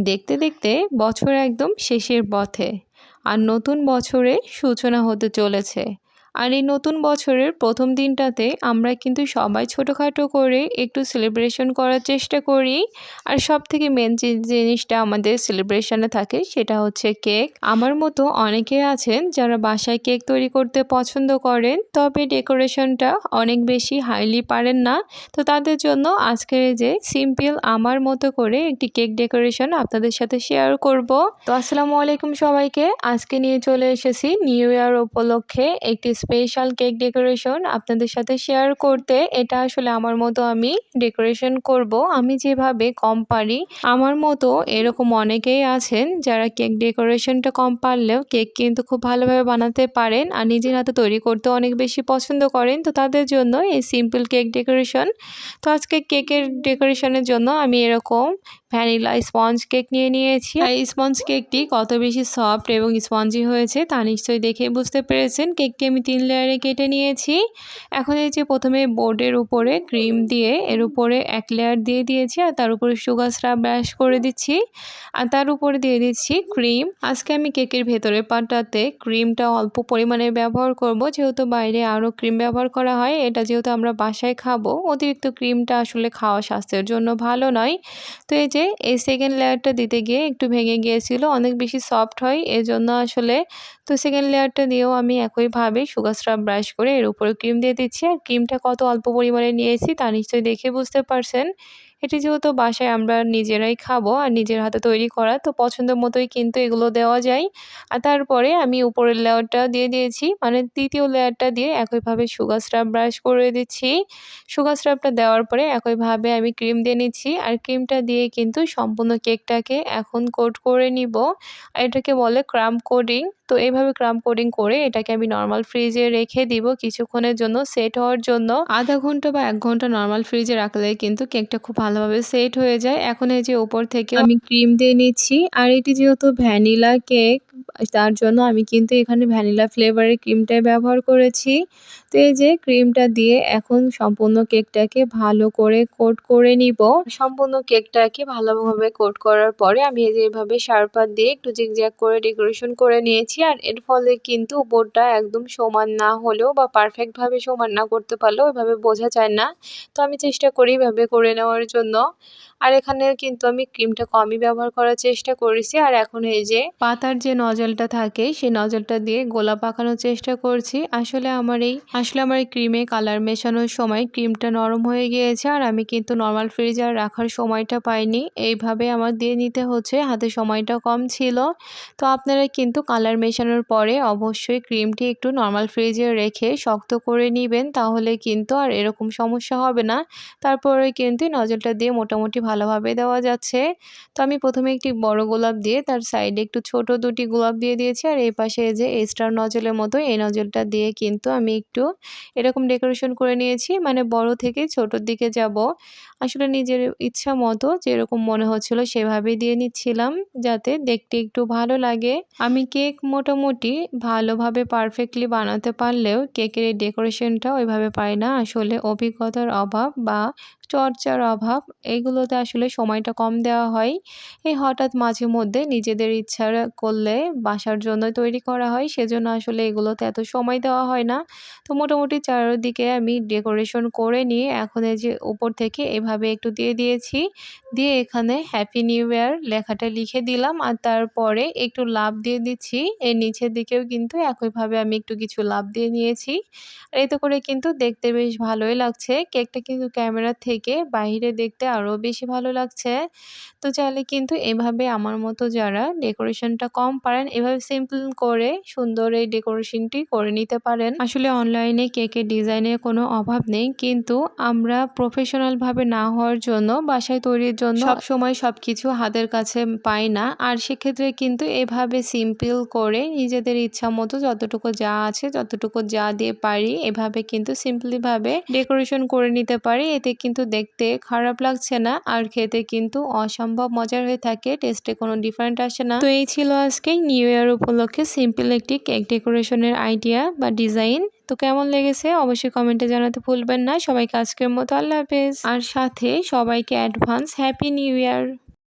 দেখতে দেখতে বছর একদম শেষের পথে। আর নতুন বছরে সূচনা হতে চলেছে। আর এই নতুন বছরের প্রথম দিনটাতে আমরা কিন্তু সবাই ছোটোখাটো করে একটু সেলিব্রেশন করার চেষ্টা করি। আর সব থেকে মেন যে জিনিসটা আমাদের সেলিব্রেশনে থাকে সেটা হচ্ছে কেক আমার মতো অনেকে আছেন যারা বাসায় কেক তৈরি করতে পছন্দ করেন, তবে ডেকোরেশনটা অনেক বেশি হাইলি পারেন না। তো তাদের জন্য আজকের যে সিম্পল আমার মতো করে একটি কেক ডেকোরেশন আপনাদের সাথে শেয়ার করব। তো আসসালামু আলাইকুম সবাইকে। আজকে নিয়ে চলে এসেছি নিউ ইয়ার উপলক্ষে একটি স্পেশাল কেক ডেকোরেশন আপনাদের সাথে শেয়ার করতে, এটা আসলে আমার মতো আমি ডেকোরেশন করব। আমি যেভাবে কম পারি, আমার মতো এরকম অনেকেই আছেন যারা কেক ডেকোরেশনটা কম পারলেও কেক কিন্তু খুব ভালোভাবে বানাতে পারেন আর নিজের হাতে তৈরি করতে অনেক বেশি পছন্দ করেন। তো তাদের জন্য এই সিম্পল কেক ডেকোরেশন তো আজকে কেকের ডেকোরেশনের জন্য আমি এরকম ভ্যানিলা স্পঞ্জ কেক নিয়ে নিয়েছি। আর এই স্পঞ্জ কেকটি কত বেশি সফট এবং স্পঞ্জি হয়েছে তা নিশ্চয়ই দেখে বুঝতে পেরেছেন। কেকটি আমি তিন লেয়ারে কেটে নিয়েছি। এখন এই যে প্রথমে বোর্ডের উপরে ক্রিম দিয়ে এর উপরে এক লেয়ার দিয়ে দিয়েছি আর তার উপরে সুগার স্রাব ব্রাশ করে দিচ্ছি। আর তার উপরে দিয়ে দিচ্ছি ক্রিম। আজকে আমি কেকের ভেতরে পাটাতে ক্রিমটা অল্প পরিমাণে ব্যবহার করব। যেহেতু বাইরে আরও ক্রিম ব্যবহার করা হয়, এটা যেহেতু আমরা বাসায় খাব, অতিরিক্ত ক্রিমটা আসলে খাওয়া স্বাস্থ্যের জন্য ভালো নয়। তো এই যে এই সেকেন্ড লেয়ারটা দিতে গিয়ে একটু ভেঙে গিয়েছিল, অনেক বেশি সফট হয়, এজন্য আসলে তো সেকেন্ড লেয়ারটা দিয়েও আমি একইভাবে সুগার স্ক্রাব ব্রাশ করে এর উপরে ক্রিম দিয়ে দিচ্ছি। আর ক্রিমটা কত অল্প পরিমাণে নিয়েছি তা নিশ্চয়ই দেখে বুঝতে পারছেন। এটি যেহেতু বাসায় আমরা নিজেরাই খাব আর নিজের হাতে তৈরি করা, তো পছন্দ মতোই কিন্তু এগুলো দেওয়া যায়। আর তারপরে আমি উপরের লেয়ারটা দিয়ে দিয়েছি মানে দ্বিতীয় লেয়ারটা দিয়ে একইভাবে সুগার স্রাব ব্রাশ করে দিচ্ছি। সুগার স্রাবটা দেওয়ার পরে একইভাবে আমি ক্রিম দিয়ে নিচ্ছি, আর ক্রিমটা দিয়ে কিন্তু সম্পূর্ণ কেকটাকে এখন কোট করে নিব। এটাকে বলে ক্রাম কোডিং। তো এইভাবে ক্রাম কোডিং করে এটাকে আমি নর্মাল ফ্রিজে রেখে দিব কিছুক্ষণের জন্য সেট হওয়ার জন্য। আধা ঘণ্টা বা এক ঘণ্টা নর্মাল ফ্রিজে রাখলে কিন্তু কেকটা খুব ভালোভাবে সেট হয়ে যায়। এখন এই যে উপর থেকে আমি ক্রিম দিয়ে নিচ্ছি। আর এটি যেহেতু ভ্যানিলা কেক তার জন্য আমি কিন্তু এখানে ভ্যানিলা ফ্লেভারের ক্রিমটাই ব্যবহার করেছি। তো এই যে ক্রিমটা দিয়ে এখন সম্পূর্ণ কেকটাকে ভালো করে কোট করে নিব। সম্পূর্ণ কেকটাকে ভালোভাবে কোট করার পরে আমি এই যে এভাবে শার্পার দিয়ে একটু জিগজ্যাগ করে ডেকোরেশন করে নিয়েছি। আর এর ফলে কিন্তু উপরটা একদম সমান না হলেও বা পারফেক্টভাবে সমান না করতে পারলেও ওইভাবে বোঝা যায় না। তো আমি চেষ্টা করি এভাবে করে নেওয়ার জন্য। আর এখানে কিন্তু আমি ক্রিমটা কমই ব্যবহার করার চেষ্টা করেছি। আর এখন এই যে পাতার যে নজলটা থাকে, সেই নজলটা দিয়ে গোলা পাকানোর চেষ্টা করছি। আসলে আমার এই, আসলে আমার এই ক্রিমে কালার মেশানোর সময় ক্রিমটা নরম হয়ে গিয়েছে আর আমি কিন্তু নর্মাল ফ্রিজার রাখার সময়টা পাইনি। এইভাবে আমার দিয়ে নিতে হচ্ছে, হাতে সময়টা কম ছিল। তো আপনারা কিন্তু কালার মেশানোর পরে অবশ্যই ক্রিমটি একটু নর্মাল ফ্রিজে রেখে শক্ত করে নেবেন, তাহলে কিন্তু আর এরকম সমস্যা হবে না। তারপরে কিন্তু নজলটা দিয়ে মোটামুটি ভালোভাবে দেওয়া যাচ্ছে। তো আমি প্রথমে একটি বড় গোলাপ দিয়ে তার সাইডে একটু ছোট দুটি গোলাপ দিয়ে দিয়েছি। আর এই পাশে যে স্টার নজলের মতো এই নজলটা দিয়ে কিন্তু আমি একটু এরকম ডেকোরেশন করে নিয়েছি। মানে বড় থেকে ছোটোর দিকে যাব। আসলে নিজের ইচ্ছা মতো যেরকম মনে হচ্ছিল সেভাবেই দিয়ে নিচ্ছিলাম যাতে দেখতে একটু ভালো লাগে। আমি কেক মোটামুটি ভালোভাবে পারফেক্টলি বানাতে পারলেও কেকের এই ডেকোরেশনটা ওইভাবে পাই না। আসলে অভিজ্ঞতার অভাব বা চর্চার অভাব এইগুলোতে আসলে সময়টা কম দেওয়া হয়। এই হঠাৎ মাঝে মধ্যে নিজেদের ইচ্ছা করলে বাসার জন্য তৈরি করা হয়। সেজন্য আসলে এগুলোতে এত সময় দেওয়া হয় না। তো মোটামুটি চারদিকে আমি ডেকোরেশন করে নিয়ে এখন এই যে উপর থেকে এভাবে একটু দিয়ে দিয়েছি। দিয়ে এখানে হ্যাপি নিউ ইয়ার লেখাটা লিখে দিলাম। আর তারপরে একটু লাভ দিয়ে দিচ্ছি। এর নিচের দিকেও কিন্তু একইভাবে আমি একটু কিছু লাভ দিয়ে নিয়েছি। আর এতে করে কিন্তু দেখতে বেশ ভালোই লাগছে। কেকটা কিন্তু ক্যামেরা থেকে বাইরে দেখতে আরও বেশি ভালো লাগছে। তো চাইলে কিন্তু এভাবে আমার মতো যারা ডেকোরেশনটা কম পারেন এভাবে সিম্পল করে সুন্দর এই ডেকোরেশনটি করে নিতে পারেন। আসলে অনলাইনে কেকের ডিজাইনের কোনো অভাব নেই কিন্তু আমরা প্রফেশনালভাবে না হওয়ার জন্য বাসায় তৈরির জন্য সব সময় সব কিছু হাতের কাছে পাই না। আর সেক্ষেত্রে কিন্তু এভাবে সিম্পল করে নিজেদের ইচ্ছা মতো যতটুকু যা আছে যতটুকু যা দিয়ে পারি এভাবে কিন্তু সিম্পলিভাবে ডেকোরেশন করে নিতে পারি। এতে কিন্তু দেখতে খারাপ লাগছে না আর খেতে কিন্তু অসম্ভব মজার হয়ে থাকে টেস্টে কোনো ডিফারেন্ট আসে না। তো এই ছিল আজকে নিউ ইয়ার উপলক্ষে সিম্পল একটি কেক ডেকোরেশনের আইডিয়া বা ডিজাইন তো কেমন লেগেছে? অবশ্যই কমেন্টে জানাতে ভুলবেন না। সবাইকে আজকের মতো আল্লাহ হাফেজ। আর সাথে সবাইকে অ্যাডভান্স হ্যাপি নিউ ইয়ার